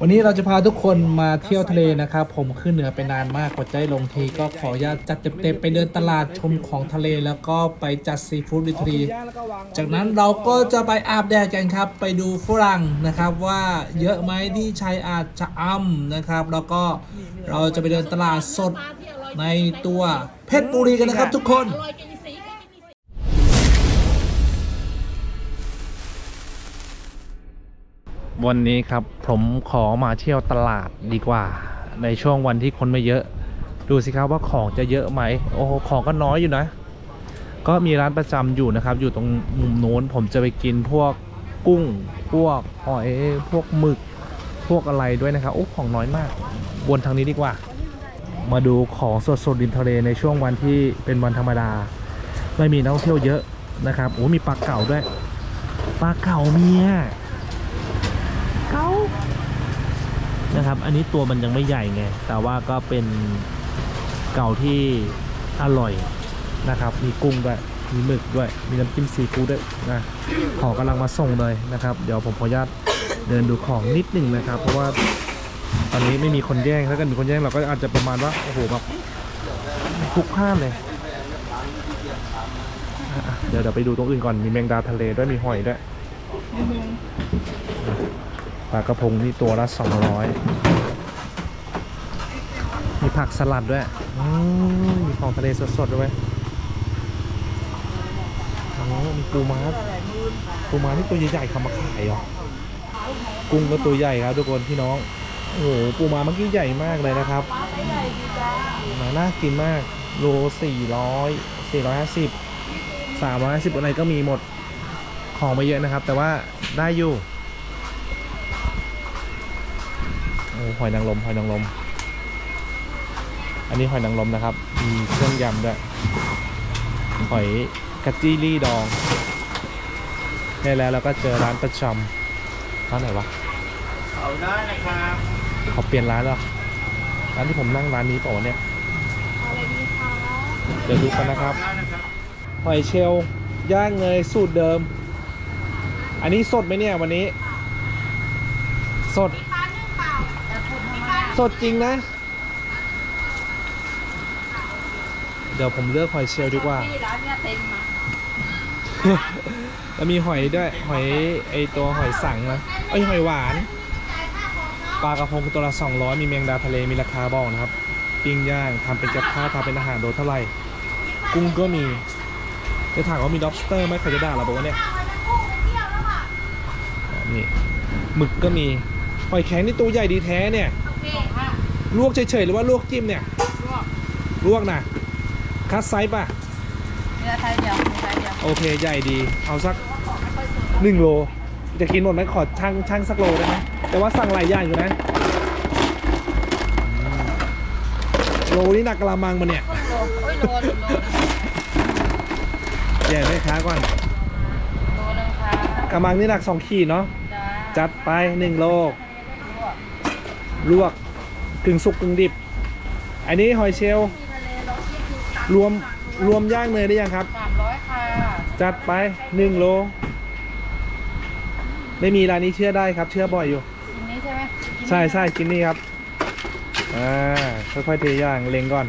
วันนี้เราจะพาทุกคนมาเที่ยวทะเลนะครับ ผมขึ้นเหนือไปนานมากกว่าจะได้ลงทีก็ขออนุญาตจัดเต็มๆไปเดินตลาดชมของทะเลแล้วก็ไปจัดซีฟู้ดดิทรีจากนั้นเราก็จะไปอาบแดดกันครับ ไปดูฝรั่งนะครับว่าเยอะไหมที่ชายอาดจะอ้ำนะครับ แล้วก็เราจะไปเดินตลาดสดในตัวเพชรบุรีกันนะครับทุกคน วันนี้ครับผมขอมาเที่ยวตลาดดีกว่า ในช่วงวันที่คนไม่เยอะ ดูสิครับว่าของจะเยอะไหมโอ้ของก็น้อยอยู่นะ ก็มีร้านประจำอยู่นะครับ อยู่ตรงมุมโน้นผมจะไปกินพวกกุ้ง พวกหอยพวกหมึก พวกอะไรด้วยนะครับโอ้ของน้อยมากวนทางนี้ดีกว่า มาดูของสดสดๆริมทะเลในช่วงวันที่เป็นวันธรรมดา ไม่มีนักท่องเที่ยวเยอะนะครับโอ้มีปลาเก๋าด้วยปลาเก๋าเมีย เก้า นะครับ อันนี้ตัวมันยังไม่ใหญ่ไง แต่ว่าก็เป็นเก่าที่อร่อยนะครับ มีกุ้งด้วยมีหมึกด้วย มีน้ำจิ้มซีฟู้ดด้วยนะของกำลังมาส่งเลยนะครับ เดี๋ยวผมขออนุญาตเดินดูของนิดหนึ่งนะครับ เพราะว่าตอนนี้ไม่มีคนแย่ง ถ้าเกิดมีคนแย่งเราก็อาจจะประมาณว่า โอ้โหแบบพลุกพล่านเลย เดี๋ยวเดี๋ยวไปดูตรงอื่นก่อน มีแมงดาทะเลด้วย มีหอยด้วยากระพงนี่ตัวละสองร้อยมีผักสลัดด้วยอมีของทะเลสดๆด้วยโอ้มีปูม้าปูม้านี่ตัวใหญ่ๆเขามาขายเหรอ กุ้งก็ตัวใหญ่ครับทุกคนพี่น้อง โอ้โหปูม้าเมื่อกี้ใหญ่มากเลยนะครับน่ากินมากโลสี่ร้อยสี่ร้อยห้าสิบสามร้อยห้าสิบอะไรก็มีหมดของไม่เยอะนะครับ แต่ว่าได้อยู่ โอ้ หอยนางรมหอยนางรมอันนี้หอยนางรมนะครับ มีเครื่องยำด้วย หอยกะจี้ลี่ดองได้แล้วเราก็เจอร้านประจำร้านไหนวะเอาได้นะครับเขาเปลี่ยนร้านแล้วร้านที่ผมนั่งร้านนี้เปล่าวะเนี่ยอะไรดีคะเดี๋ยวดูกันนะครับได้นะครับหอยเชลล์ย่างเนยสูตรเดิม อันนี้สดไหมเนี่ยวันนี้ สด สดจริงนะ เดี๋ยวผมเลือกหอยเชลล์ดีกว่า ที่ร้านเนี่ยเต็มนะแล้วมีหอยด้วย หอยไอตัวหอยสังนะไอยหอยหวาน ปลากระพงตัวละ200 มีแมงดาทะเลมีราคาบอกนะครับ ปิ้งย่างทำเป็นกับข้าวทำเป็นอาหารโดยเท่าไหร่ กุ้งก็มีจะถามว่ามี lobster ไหมใครจะด่าเราบอกว่าเนี่ยอ่านี่หมึกก็มีหอยแข็งนี่ตัวใหญ่ดีแท้เนี่ยโอเคค่ะ ลวกเฉยๆหรือว่าลวกจิ้มเนี่ย ลวก ลวกนะคัดไซส์ป่ะเนื้อไทยเดียวเนื้อไทยเดียวโอเคใหญ่ดี เอาสักหนึ่งโล จะกินหมดไหมขอช่างช่างสักโลได้ไหมแต่ว่าสั่งหลายอย่างอยู่นะอืมโลนี่หนักกะละมังมันเนี่ยโลโอ้ยโลโลโลใหญ่ไหมค้าก่อนโลนึงค่ะกะมังนี่หนัก2ขีดเนาะจ้าจัดไป1โล ลวกลวกกึ่งสุกกึ่งดิบ อันนี้หอยเชลล์มีทะเลรสที่คือตัรวมรวมย่างเนยได้ยังครับ สามร้อยค่ะจัดไป1โล ไม่มีร้านนี้เชื่อได้ครับ เชื่อบ่อยอยู่กินนี้ใช่ไหมกินใช่นี้นะใช่กินนี่ครับ อ่า ค่อยๆเทย่างเล็งก่อน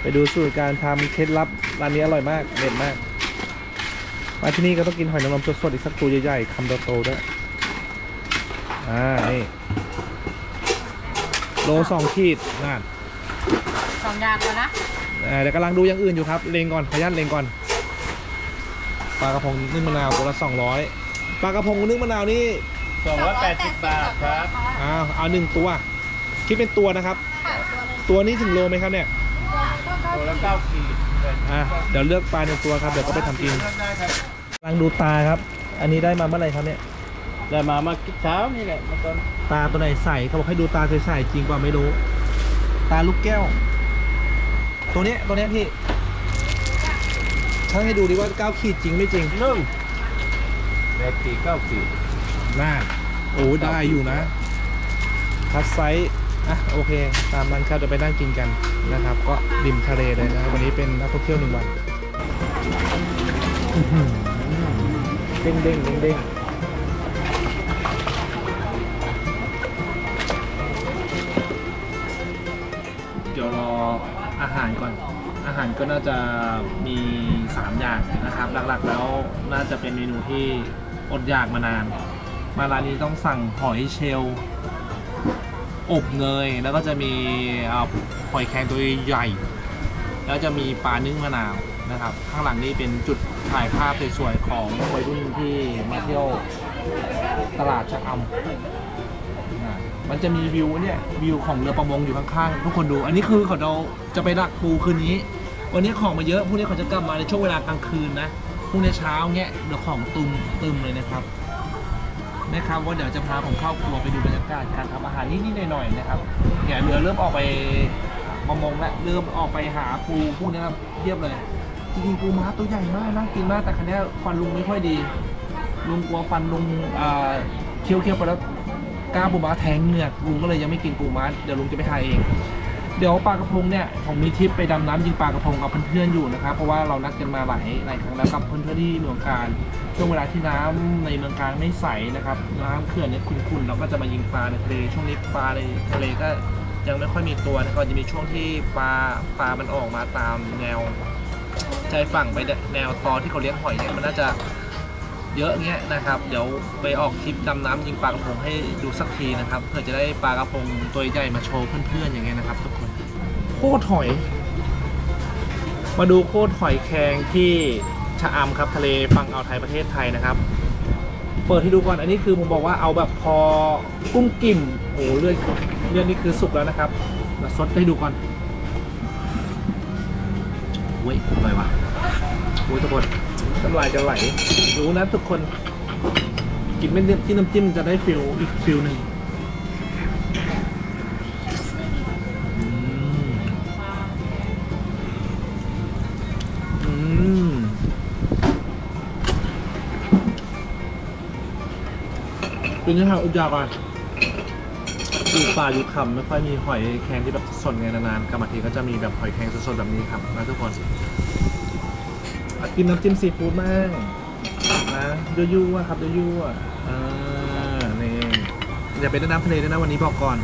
ไปดูสูตรการทำเคล็ดลับร้านนี้อร่อยมาก เด็ดมาก มาที่นี่ก็ต้องกินหอยนางรมสดๆอีกสักตัวใหญ่ๆคำโตๆด้วย อ่า นี่ โลสองขีดนั่นสองอย่างเลยนะอ่าเดี๋ยวกำลังดูอย่างอื่นอยู่ครับ เล็งก่อนขยันเล็งก่อน ปลากระพงนึ่งมะนาวตัวละสองร้อยปลากระพงนึ่งมะนาวนี่ สองร้อยแปดสิบบาทครับอ้าว เอาหนึ่งตัว คิดเป็นตัวนะครับตัวนี้ถึงโลไหมครับเนี่ยตัวละเก้าขีดอะ เดี๋ยวเลือกปลาหนึ่งตัวครับ เดี๋ยวก็ไปทำกินเลือกได้ครับ กำลังดูตาครับ อันนี้ได้มาเมื่อไหร่ครับเนี่ย ได้มาเมื่อกี้เช้านี่แหละเมื่อตอนตาตัวไหนใสเขาบอกให้ดูตาใสๆจริงกว่าไม่รู้ ตาลูกแก้ว ตัวเนี้ยตัวเนี้ยพี่ช่างให้ดูดิว่าเก้าขีดจริงไม่จริงหนึ่งแปดขีดเก้าขีดน่าโอ้ได้อยู่นะคัดไซส์อะโอเค ตามนั้นครับเดี๋ยวไปนั่งกินกันนะครับ ก็ริมทะเลเลยนะครับวันนี้เป็นนักท่องเที่ยวหนึ่งวันอื้อหือเด้งเด้งเด้งเด้ง หารก่อน อาหารก็น่าจะมี 3 อย่างนะครับ หลักๆแล้วน่าจะเป็นเมนูที่อดอยากมานาน มาร้านนี้ต้องสั่งหอยเชลล์อบเนยแล้วก็จะมีอหอยแครงตัวใหญ่ แล้วจะมีปลานึ่งมะนาวนะครับ ข้างหลังนี่เป็นจุดถ่ายภาพสวยๆของวัยรุ่นที่มาเที่ยวตลาดชะอำ มันจะมีวิวเนี่ยวิวของเรือประมงอยู่ข้างๆทุกคนดู อันนี้คือเขาเราจะไปดักปูคืนนี้ วันนี้ของมาเยอะพรุ่งนี้เขาจะกลับมาในช่วงเวลากลางคืนนะพรุ่งนี้เช้าเงี้ยเดี๋ยวของตุมตึมเลยนะครับนะครับว่าเดี๋ยวจะพาผมเข้าครัวไปดูบรรยากาศการทำอาหารนิดๆหน่อยๆนะครับแกเรือเริ่มออกไปประมงแล้วเริ่มออกไปหาปูพวกนี้ครับเทียบเลยจริงๆปูม้าตัวใหญ่มากนะกินมากแต่คันนี้ฟันลุงไม่ค่อยดี ลุงกลัวฟันลุงเคี้ยวเคี้ยวๆไปแล้ว กล้าปูม้าแทงเหงือกลุงก็เลยยังไม่กินปูม้าเดี๋ยวลุงจะไปทายเอง เดี๋ยวปลากระพงเนี่ยผมมีทริปไปดำน้ำยิงปลากระพงกับเพื่อนๆอยู่นะครับเพราะว่าเรานัดกันมาหลายหลายครั้งแล้วกับเพื่อนๆที่เมืองการช่วงเวลาที่น้ำในเมืองการไม่ใสนะครับ น้ำเขื่อนเนี่ยขุ่นๆเราก็จะมายิงปลาในทะเลช่วงนี้ปลาในทะเลก็ยังไม่ค่อยมีตัวนะครับจะมีช่วงที่ปลาปลามันออกมาตามแนวชายฝั่งไปแนวตอนที่เขาเลี้ยงหอยเนี่ยมันน่าจะ เยอะเงี้ยนะครับ เดี๋ยวไปออกทริปดำน้ำยิงปลากระพงให้ดูสักทีนะครับเพื่อจะได้ปลากระพงตัวใหญ่มาโชว์เพื่อนๆอย่างเงี้ยนะครับทุกคนโคตรหอย มาดูโคตรหอยแครงที่ชะอำครับทะเลฝั่งอ่าวไทยประเทศไทยนะครับ เปิดให้ดูก่อนอันนี้คือผมบอกว่าเอาแบบพอกุ้งกิ่มโอ้หเลือดเลือดนี่คือสุกแล้วนะครับเราซดให้ดูก่อนเว้ยอร่อยวะโอ้ยทุกคน น้ำลายจะไหลรู้นะทุกคนกินไม่เที่น้ำจิ้มจะได้ฟิลอีกฟิลหนึ่งเป็นยังไงอุจจาก่อนอยู่ป่าอยู่คำไม่ค่อยมีหอยแครงที่แบบสดไงนานๆกลับมาทีก็จะมีแบบหอยแครงสดๆแบบนี้ครับนะทุกคน กินน้ำจิ้มซีฟู้ดบ้างนะยูยูอะครับยูยูอะอ่านี่อย่าไปเล่นน้ำทะเลด้วยนะวันนี้บอกก่อน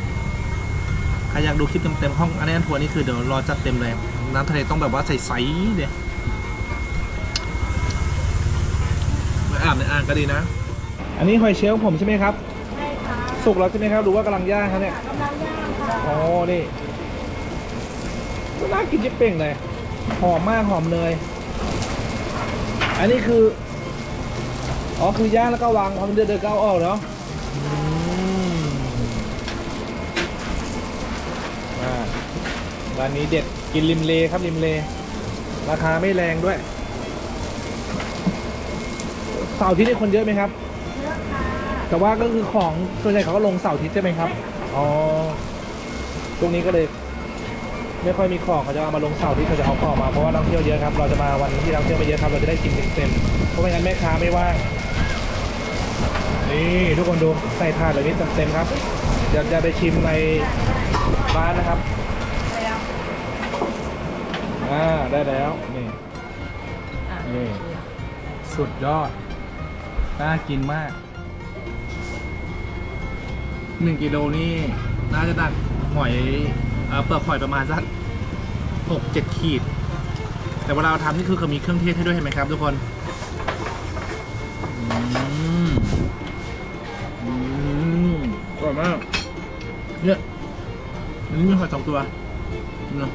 ใครอยากดูคลิปเต็มๆห้องอันนี้ทัวร์นี่คือเดี๋ยวรอจัดเต็มเลย น้ำทะเลต้องแบบว่าใสๆเดี๋ยวไม่อาบในอ่างก็ดีนะ อันนี้หอยเชลล์ผมใช่ไหมครับใช่ค่ะสุกแล้วใช่ไหมครับหรือว่ากำลังย่างครับเนี่ยกำลังย่างค่ะอ๋อนี่ก็น่ากินจิ๊บเป่งเลยหอมมากหอมเนย อันนี้คือ อ๋อ คือย่างแล้วก็วางพอมันเดือดเดือดก็เอาออกเนาะอืมอ่าร้านนี้เด็ดกินริมเลครับริมเล ราคาไม่แรงด้วยเสาร์อาที่นี่คนเยอะไหมครับ เยอะค่ะแต่ว่าก็คือของส่วนใหญ่เขาก็ลงเสาร์อาทิตย์ใช่ไหมครับ อ๋อ ตรงนี้ก็เลย ไม่ค่อยมีของเขาจะเอามาลงเสาร์ที่เขาจะเอาของมาเพราะว่านักเที่ยวเยอะครับ เราจะมาวันที่นักเที่ยวไม่เยอะครับเราจะได้กินเต็มๆเพราะไม่งั้นแม่ค้าไม่ว่างนี่ทุกคนดูใส่ถาดแบบนี้เต็มๆครับเดี๋ยวจะไปชิมในร้านนะครับอ่าได้แล้วนี่นี่สุดยอดน่ากินมากหนึ่งกิโลนี่น่าจะดักหอยเอ่อเปลือกหอยประมาณสัก หกเจ็ดขีด แต่เวลาเราทำนี่คือเขามีเครื่องเทศให้ด้วยเห็นไหมครับทุกคนอืมอืมอร่อยมากเนี่ยอันนี้มีหอยสองตัวนะ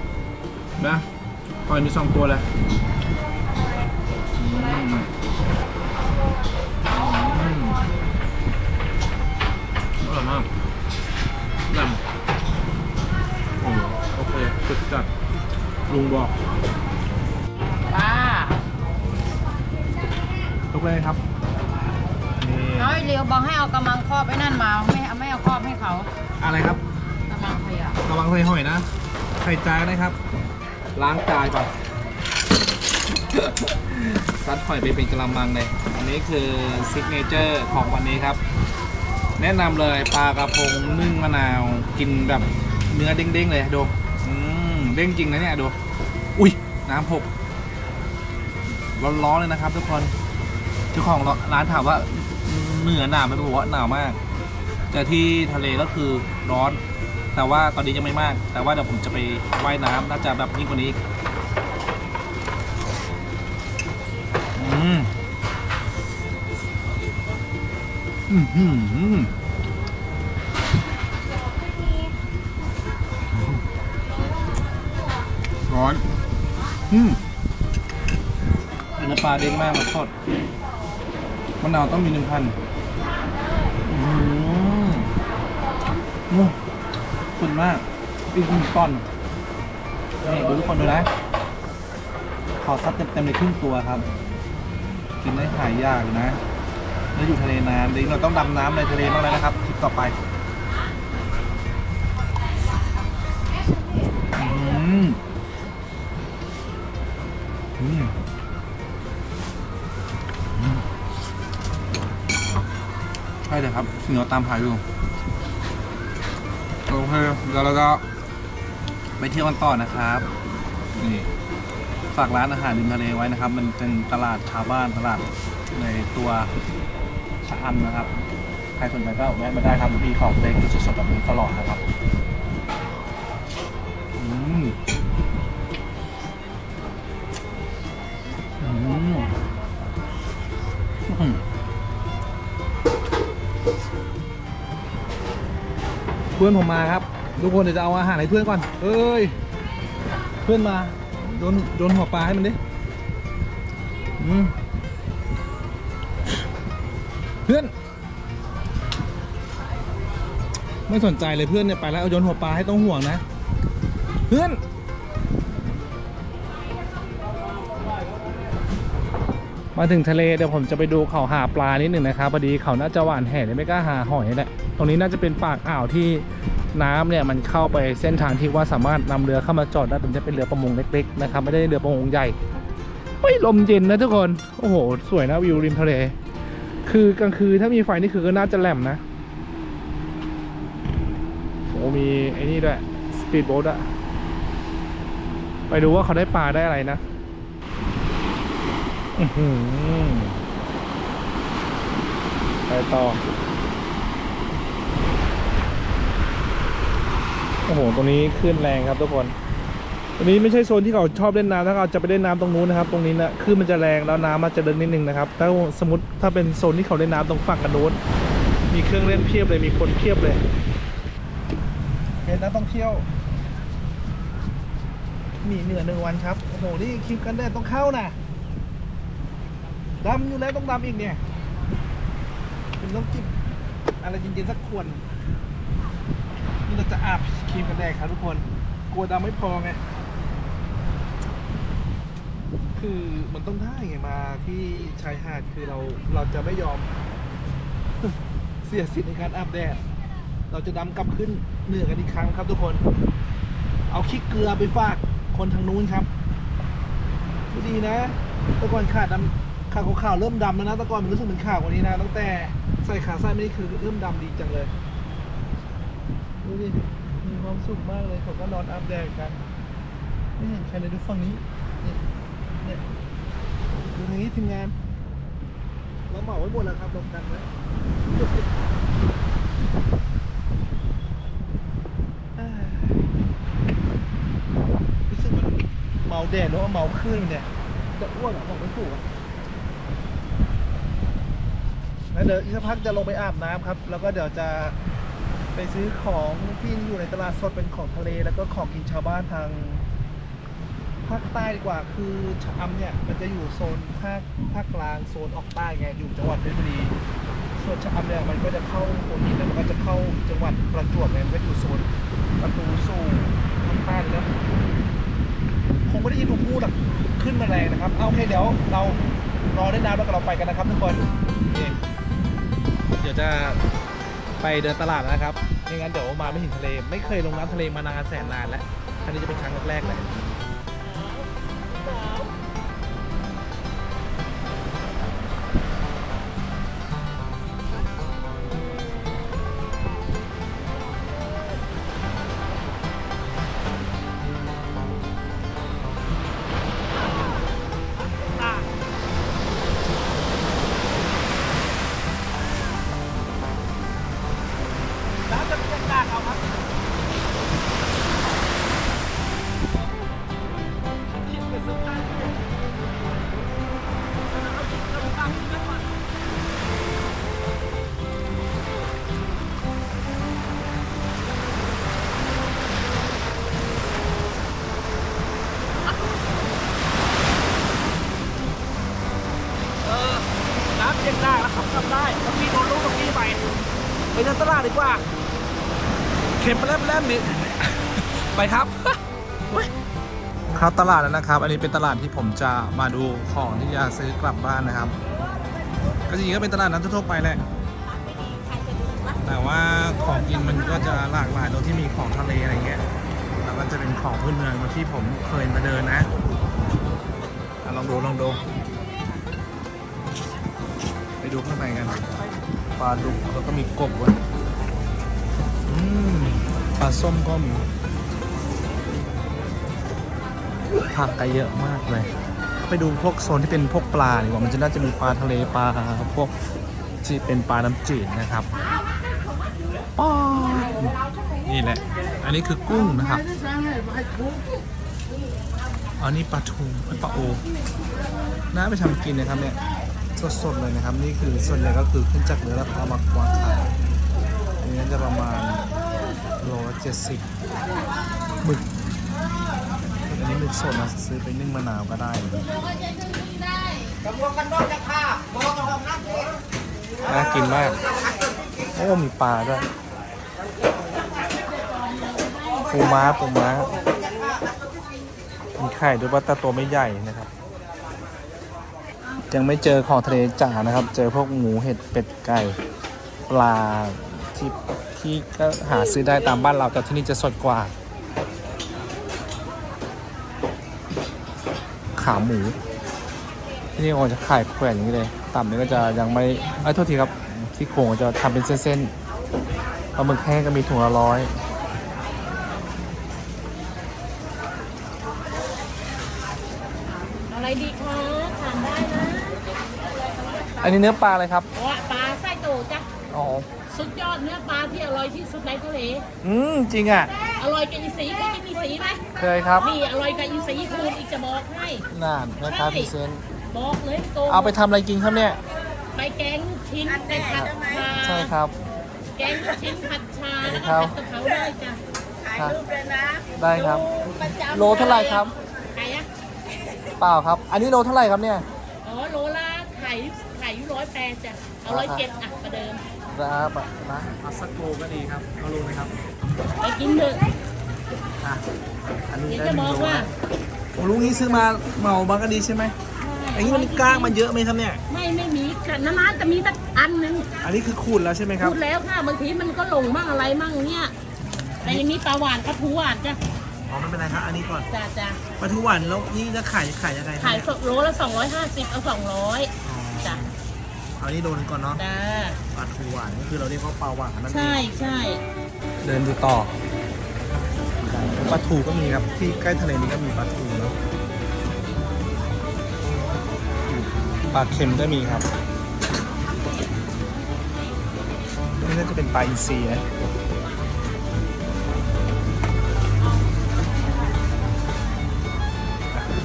นะหอยมีสองตัวเลยอืมอืมอร่อยมากแหลมโอ้โอเคสุดจัด ลุงบอกป้าทุกเลยครับนี่น้อยเรียวบอกให้เอากำลังครอบไอ้นั่นมาไม่เอาไม่เอาครอบให้เขาอะไรครับกำลังขยะระวังใส่หอยนะใส่จานนะครับ ล้างจานก่อนซัดหอยไปเป็นกระมังเลย อันนี้คือซิกเนเจอร์ของวันนี้ครับ แนะนำเลยปลากระพงนึ่งมะนาว กินแบบเนื้อเด้งๆเลยดูอืม เด้งจริงนะเนี่ยดู อุ้ยน้ำหกร้อนๆเลยนะครับ ทุกคนเจ้าของร้านถามว่าเหนือหนาวไหมบอกว่าหนาวมาก แต่ที่ทะเลก็คือร้อน แต่ว่าตอนนี้ยังไม่มาก แต่ว่าเดี๋ยวผมจะไปว่ายน้ำน่าจะแบบยิ่งกว่านี้อีกอืมอืมอืมอืม ร้อน อืมเนื้อปลาเด้งมากมันสดมะนาวต้องมีหนึ่งพันอืมอืมสุดมากอีกหนึ่งตอนนี่ดูทุกคนดูนะ ขอซัดเต็มๆในครึ่งตัวครับ กินได้หายยากนะแล้วอยู่ทะเลนานเดี๋ยวเราต้องดำน้ำในทะเลบ้างแล้วนะครับทริปต่อไปอืมอืมอืม ใช่เลยครับสิ่งที่เราตามหาอยู่โอเคเดี๋ยวเราก็ไปเที่ยวกันต่อนะครับ นี่ฝากร้านอาหารริมทะเลไว้นะครับ มันเป็นตลาดชาวบ้านตลาดในตัวชะอำนะครับ ใครสนใจก็แวะมาได้ครับมีของเล็กสดๆแบบนี้ตลอดนะครับ อืม พื่อนผมมาครับ ทุกคนเดี๋ยวจะเอาอาหารให้เพื่อนก่อน เอ้ย เพื่อนมาโดนโดนหัวปลาให้มันดิอืมเพื่อน ไม่สนใจเลยเพื่อนเนี่ยไปแล้วเอาโยนหัวปลาให้ต้องห่วงนะ เพื่อนมาถึงทะเลเดี๋ยวผมจะไปดูเขาหาปลานิดหนึ่งนะครับพอดีเขาน่าจะหวานแห่เลยไม่กล้าหาหอยแหละ ตรงนี้น่าจะเป็นปากอ่าวที่น้ำเนี่ยมันเข้าไปเส้นทางที่ว่าสามารถนำเรือเข้ามาจอดได้เป็นจะเป็นเรือประมงเล็กๆนะครับ ไม่ได้เรือประมงใหญ่ไม่ลมเย็นนะทุกคน โอ้โห สวยนะวิวริมทะเล คือกลางคืนถ้ามีไฟนี่คือก็น่าจะแหลมนะโอ้มีไอ้นี่ด้วยสปีดโบ๊ทอะไปดูว่าเขาได้ปลาได้อะไรนะอือหือไปต่อ โอ้โห ตรงนี้ขึ้นแรงครับทุกคน ตรงนี้ไม่ใช่โซนที่เขาชอบเล่นน้ำถ้าเขาจะไปเล่นน้ำตรงนู้นนะครับ ตรงนี้นะคลื่นมันจะแรงแล้วน้ำมันจะเดินนิดนึงนะครับ ถ้าสมมติถ้าเป็นโซนที่เขาเล่นน้ำตรงฝั่งกันนู้น มีเครื่องเล่นเพียบเลย มีคนเพียบเลยเห็นนักท่องเที่ยวหนีเหนือหนึ่งวันครับ โอ้โห นี่คลิปกันแดดต้องเข้านะดำอยู่แล้วต้องดำอีกเนี่ยเป็นต้องจิบอะไรเย็นๆสักขวดนี่เราจะอาบ ครีมกันแดดครับทุกคน กลัวดำไม่พอไง คือมันต้องได้ไงมาที่ชายหาดคือเราเราจะไม่ยอม เสียสิทธิ์ในการอาบแดด เราจะดำกลับขึ้นเหนือกันอีกครั้งครับทุกคน เอาขี้เกลือไปฝากคนทางนู้นครับดูดีนะต่ก่อนขาดดำขาขาวเริ่มดำแล้วนะต่ก่อนมันรู้สึกเหมือนขาวกว่านี้นะตั้งแต่ใส่ขาสั้นไม่นี่คือเริ่มดำดีจังเลยดูดิ ความสุขมากเลยเขาก็นอนอาบแดดกัน ไม่เห็นใครเลยดูฝั่งนี้เนี่ยเนี่ยดูทางนี้ทีมงานเราเหมาไว้หมดแล้วครับลงกันไว้รู้สึกมันเมาแดดหรือว่าเมาคลื่นเนี่ย จะอ้วกอบอกไม่ถูกอะแล้วเดี๋ยวอีกสักพักจะลงไปอาบน้ำครับ แล้วก็เดี๋ยวจะ ไปซื้อของที่อยู่ในตลาดสดเป็นของทะเล แล้วก็ของกินชาวบ้านทางภาคใต้ดีกว่าคือชะอำเนี่ยมันจะอยู่โซนภาคภาคกลางโซนออกใต้ไงอยู่จังหวัดเพชรบุรีส่วนชะอำเนี่ยมันก็จะเข้าโคนหินแล้วมันก็จะเข้าจังหวัดประจวบเนี่ยมันก็อยู่โซนประตูสู่ทางใต้เลยนะคงไม่ได้ยินผมพูดหรอกขึ้นมาแรงนะครับเอาโอเคเดี๋ยวเรารอได้น้ำแล้วก็เราไปกันนะครับทุกคนเดี๋ยวจะ ไปเดินตลาดนะครับไม่งั้นเดี๋ยวมาไม่ถึงทะเล ไม่เคยลงน้ำทะเลมานานแสนนานแล้วอันนี้จะเป็นครั้งแรกๆเลย ไปครับเข้าตลาดแล้วนะครับ อันนี้เป็นตลาดที่ผมจะมาดูของที่จะซื้อกลับบ้านนะครับ ก็จริงๆก็เป็นตลาดนัดทั่วไปแหละ แต่ว่าของกินมันก็จะหลากหลายตรงที่มีของทะเลอะไรเงี้ย แล้วก็จะเป็นของพื้นเมืองที่ผมเคยมาเดินนะอะลองดูลองดู ไปดูข้างในกัน ปลาดุกแล้วก็มีกบว้ยปลาส้มก็มี ผักก็เยอะมากเลย ไปดูพวกโซนที่เป็นพวกปลาดีกว่ามันจะน่าจะมีปลาทะเลปลาพวกที่เป็นปลาน้ำจืดนะครับป้านี่แหละ อันนี้คือกุ้งนะครับอันนี้ปลาทูปลาโอน่าไปทำกินนะครับเนี่ยสดๆเลยนะครับนี่คือส่วนใหญ่ก็คือขึ้นจากเรือแล้วเอามาวางขายอันนี้น่จะประมาณโลละเจ็ดสิบหมึก อันนี้หมึกสดนะซื้อไปนึ่งมะนาวก็ได้น่ากินมาก โอ้มีปลาด้วยปูม้าปูม้ามีไข่ด้วยว่าแต่ตัวไม่ใหญ่นะครับ ยังไม่เจอของทะเลจ๋านะครับ เจอพวกหมูเห็ดเป็ดไก่ปลาที่ที่ก็หาซื้อได้ตามบ้านเราแต่ที่นี่จะสดกว่า ขาหมู ที่นี่เขาจะขายแขวนอย่างนี้เลยต่ำนี่ก็จะยังไม่ไอ้ยโทษทีครับที่โครงจะทำเป็นเส้นๆปลาหมึกแห้งก็มีถุงละร้อยอะไรดีคะทานได้นะ อันนี้เนื้อปลาอะไรครับว่าปลาไส้โตจ้ะอ๋อ สุดยอดเนื้อปลาที่อร่อยที่สุดในทะเล อืมจริงอะ อร่อยกับอีสีเคยกินอีสีไหมเคยครับ นี่อร่อยกับอีสีคูณอีกจะบอกให้นานแม่ค้าพรีเซนต์บอกเลยโตเอาไปทำอะไรกินครับเนี่ย ไปแกงลูกชิ้นไปผัดชาใช่ครับ แกงลูกชิ้นผัดชาแล้วครัก็บผัดกะเพราได้จ้ะครับได้ครับโลเท่าไหร่ครับไข่อะเปล่าครับ อันนี้โลเท่าไหร่ครับเนี่ย อ๋อโลละไข่ไข่อยู่ร้อยแปดจ้ะเอาร้อยเจ็ดอะประเดิม ครับนะเอาสักโลก็ดีครับเอาโลนะครับไปกินเถอะอะอันนี้จะหบงอกว่า นะโอ้ลูกนี้ซื้อมาเหมาบางก็ดีใช่ไหมอันนี้มันก้างมันเยอะไหมครับเนี่ย ไม่ไม่มีน้ำมันจะมีสักอันนึงอันนี้คือขูดแล้วใช่ไหมครับขูดแล้วค่ะบางทีมันก็หลงมั่งอะไรมั่งเนี่ยแต่อย่งนี้ปลาหวานปลาทูหวานจ้ะอ๋อไม่เป็นไรครับอันนี้ก่อนจ้าจ้าปลาทูหวานแล้วนี่จะขายขายยังไงขาครัละสองร้อยห้าสิบเอาสองร้อย เอานี่โลนึงก่อนเนาะจ้าปลาทูหวานก็คือเราเรียกว่าปลาหวานนั่นเอใช่งใช่เดินดูต่อปลาทูก็มีครับที่ใกล้ทะเลนี้ก็มีปลาทูเนาะปลาเค็มก็มีครับนี่น่าจะเป็นปลาอินทรีนะ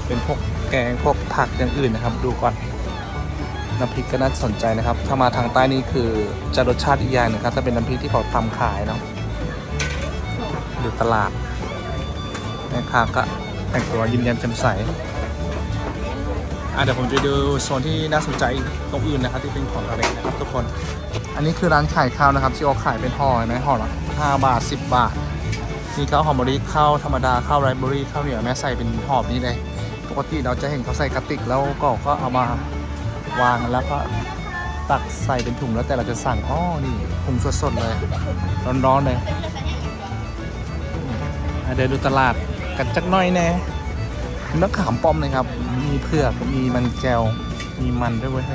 เป็นพวกแกงพวกผักอย่างอื่นนะครับ ดูก่อน น้ำพริกก็น่าสนใจนะครับ ถ้ามาทางใต้นี่คือจะรสชาติอีกอย่างหนึงครับ ถ้าเป็นน้ำพริกที่เขาทำขายเนาะอยู่ตลาดแม่ค้าก็แต่งตัวยิ้มแย้มแจ่มใสอะเดี๋ยวผมจะดูโซนที่น่าสนใจตรงอื่นนะครับที่เป็นของทะเลนะครับทุกคน อันนี้คือร้านขายข้าวนะครับที่เขาขายเป็นห่อนไหมห่อละ5บาท10บาทมีข้าวหอมมะลิข้าวธรรมดาข้าวไรเบอรี่ข้าวเหนียวแม่ใส่เป็นห่อบนี้เลยปกติเราจะเห็นเขาใส่กระติกแล้วก็ก็เอามา วางแล้วก็ตักใส่เป็นถุงแล้วแต่เราจะสั่งอ๋อนี่ถุงสดๆเลย ร้อนๆเลยเดินดูตลาดกันจักหน้อยแน่มีมะขามป้อมนะครับ มีเผือก มีมันแก้วมีมันด้วยเว้ย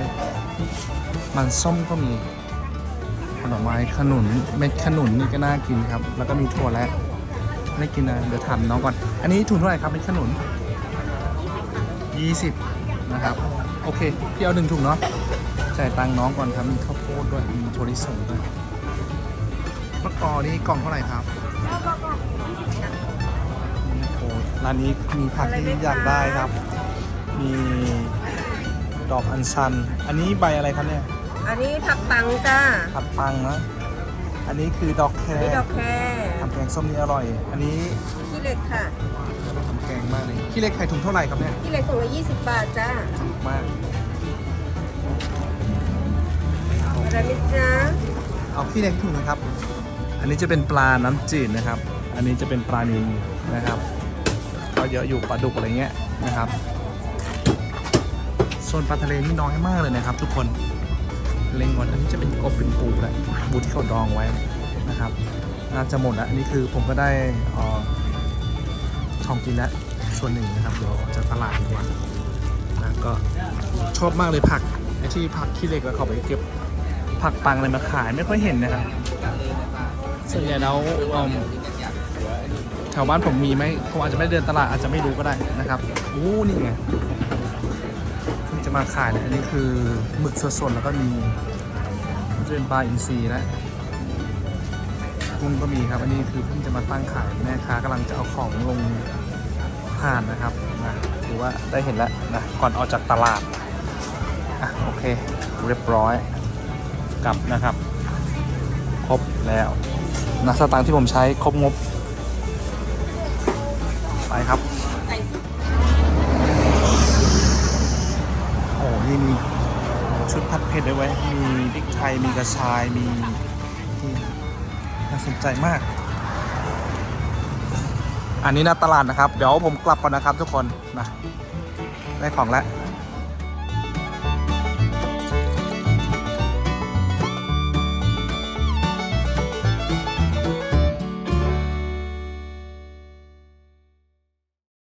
มันส้มก็มีผลไม้ขนุนเม็ดขนุนนี่ก็น่ากินครับ แล้วก็มีถั่วและไม่กินนะเดี๋ยวถามน้องก่อน อันนี้ถุงเท่าไหร่ครับเม็ดขนุน 20 นะครับ โอเค พี่เอาหนึ่งถุงเนาะ จ่ายตังค์น้องก่อนครับ มีข้าวโพดด้วย มีถั่วลิสงด้วยมะกอนี่กล่องเท่าไหร่ครับโอ้ร้านนี้มีผักที่อยากได้ครับ มีดอกอัญชัน อันนี้ใบอะไรครับเนี่ย อันนี้ผักปังจ้า ผัดปังนะ อันนี้คือดอกแครนี่ดอกแครทำแกงส้มนี่อร่อย อันนี้ขี้เหล็กค่ะทำแกง มากเลยขี้เหล็กไข่ถุงเท่าไหร่ครับเนี่ยขี้เหล็กถุงละ20 บาทจ้าถูกมาก อะไรไหมจ้าเอาขี้เหล็กถุงนะครับ อันนี้จะเป็นปลาน้ำจืดนะครับ อันนี้จะเป็นปลานิลนะครับ ก็เยอะอยู่ปลาดุกอะไรเงี้ยนะครับ ส่วนปลาทะเลนี่น้อยมากเลยนะครับ ทุกคน เล็งก่อนอันนี้จะเป็นกบเป็นปูแหละบูที่เขาดองไว้นะครับ น่าจะหมดแล้วอันนี้คือผมก็ได้เอ่อของกินแล้ว ส่วนหนึ่งนะครับเดี๋ยวออกจากตลาดดีกว่านะก็ชอบมากเลยผักไอ้ที่ผักขี้เหล็กแล้วเขาไปเก็บผักปังอะไรมาขายไม่ค่อยเห็นนะครับส่วนใหญ่แล้วเอิ่มแถวบ้านผมมีไหมผมอาจจะไม่ได้เดินตลาดอาจจะไม่รู้ก็ได้นะครับอู้นี่ไงเพิ่งจะมาขายเลยอันนี้คือหมึกสดๆแล้วก็มีจะเป็นปลาอินทรีแล้วกุ้งก็มีครับอันนี้คือเพิ่งจะมาตั้งขายแม่ค้ากำลังจะเอาของลง ผ่านนะครับนะถือว่าได้เห็นแล้วนะก่อนออกจากตลาดอะโอเคเรียบร้อยกลับนะครับ ครบแล้วนะสตางค์ที่ผมใช้ครบงบ ไปครับโอ้นี่มีชุดผัดเผ็ดด้วยเว้ มีพริกไทย มีกระชาย มีน่าสนใจมาก อันนี้นะตลาดนะครับ เดี๋ยวผมกลับก่อนนะครับทุกคนนะได้ของแล้ว